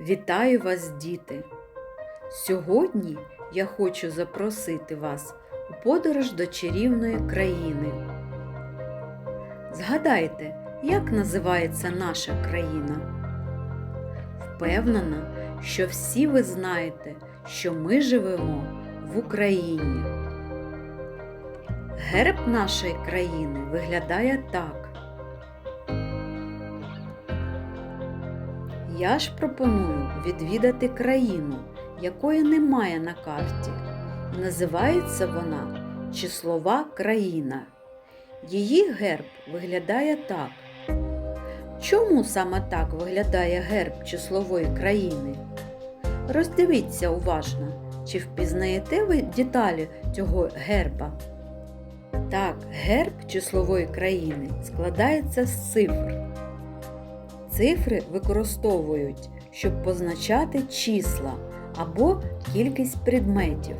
Вітаю вас, діти! Сьогодні я хочу запросити вас у подорож до чарівної країни. Згадайте, як називається наша країна? Впевнена, що всі ви знаєте, що ми живемо в Україні. Герб нашої країни виглядає так. Я ж пропоную відвідати країну, якої немає на карті. Називається вона Числова країна. Її герб виглядає так. Чому саме так виглядає герб числової країни? Роздивіться уважно, чи впізнаєте ви деталі цього герба? Так, герб числової країни складається з цифр. Цифри використовують, щоб позначати числа або кількість предметів.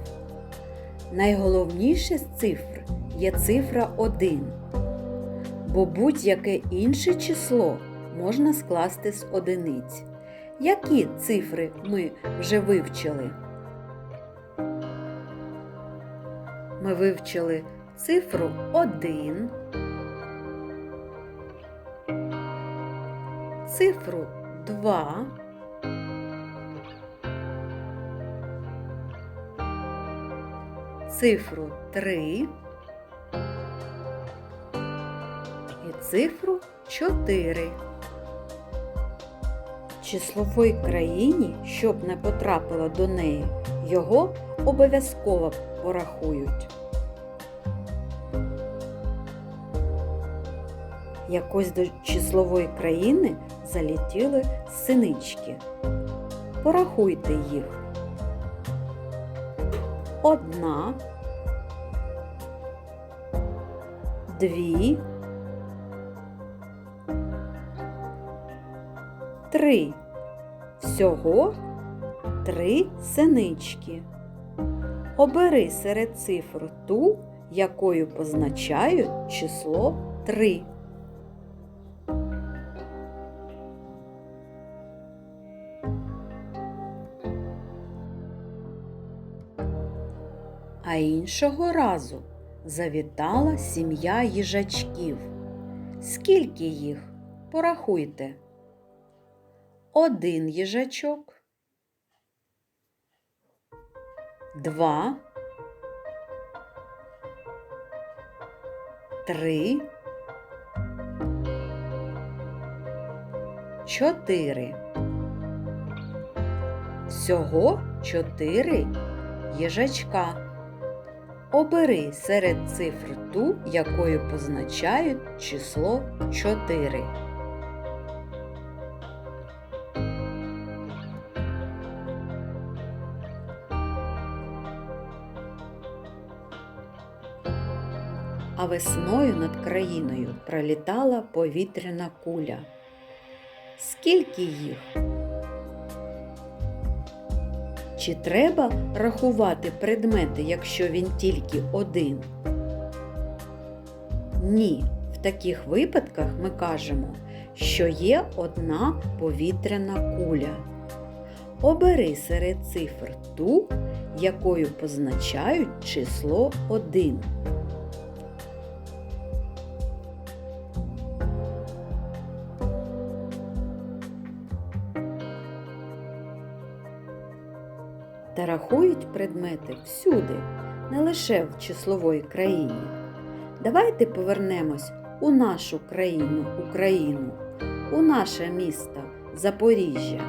Найголовніше з цифр є цифра 1, бо будь-яке інше число можна скласти з одиниць. Які цифри ми вже вивчили? Ми вивчили цифру 1. Цифру 2, цифру 3 і цифру 4. Числовій країні, щоб не потрапило до неї, його обов'язково порахують. Якось до числової країни залетіли синички. Порахуйте їх. Одна, дві, три. Всього три синички. Обери серед цифр ту, якою позначають число 3. Іншого разу завітала сім'я їжачків. Скільки їх? Порахуйте. Один їжачок. Два. Три. Чотири. Всього чотири їжачка. Обери серед цифр ту, якою позначають число 4. А весною над країною пролітала повітряна куля. Скільки їх? Чи треба рахувати предмети, якщо він тільки один? Ні. В таких випадках ми кажемо, що є одна повітряна куля. Обери серед цифр ту, якою позначають число 1. Та рахують предмети всюди, не лише в числовій країні. Давайте повернемось у нашу країну, Україну, у наше місто Запоріжжя,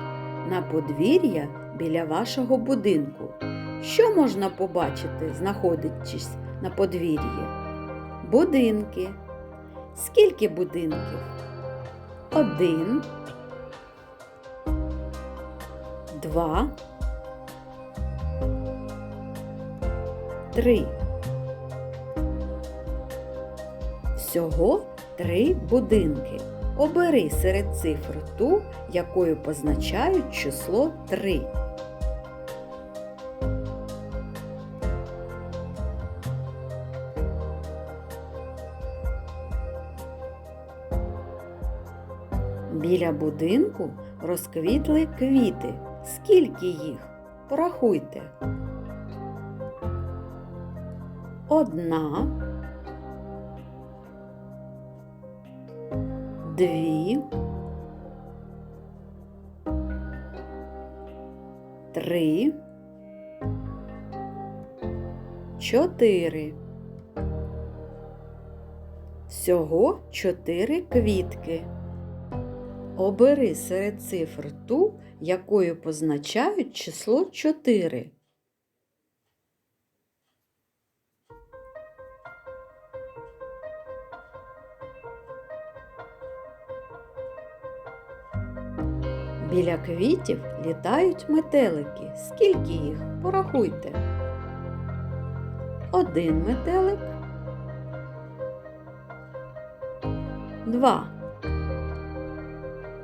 на подвір'я біля вашого будинку. Що можна побачити, знаходячись на подвір'ї? Будинки. Скільки будинків? Один. Два. Три. Всього три будинки. Обери серед цифр ту, якою позначають число 3. Біля будинку розквітли квіти. Скільки їх? Порахуйте. Одна. Дві. Три. Чотири. Всього чотири квітки. Обери серед цифр ту, якою позначають число 4. Біля квітів літають метелики. Скільки їх? Порахуйте. Один метелик. Два.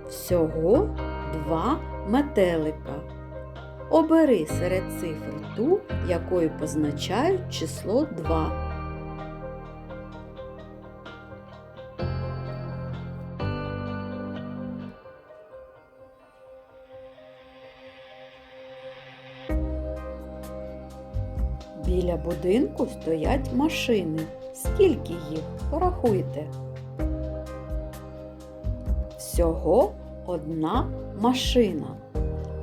Всього два метелика. Обери серед цифр ту, якою позначають число 2. Біля будинку стоять машини. Скільки їх? Порахуйте. Всього одна машина.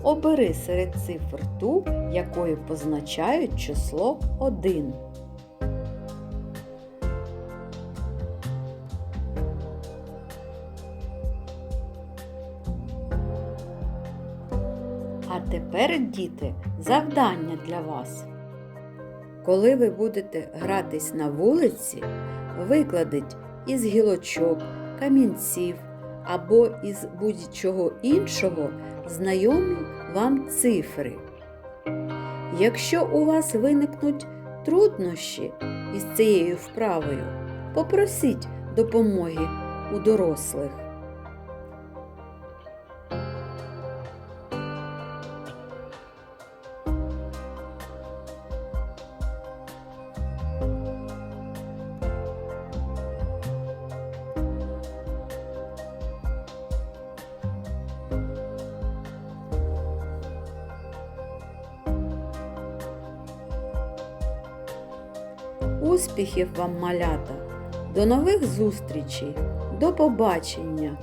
Обери серед цифр ту, якою позначають число 1. А тепер, діти, завдання для вас. Коли ви будете гратись на вулиці, викладіть із гілочок, камінців або із будь-чого іншого знайомі вам цифри. Якщо у вас виникнуть труднощі із цією вправою, попросіть допомоги у дорослих. Успіхів вам, малята! До нових зустрічей! До побачення!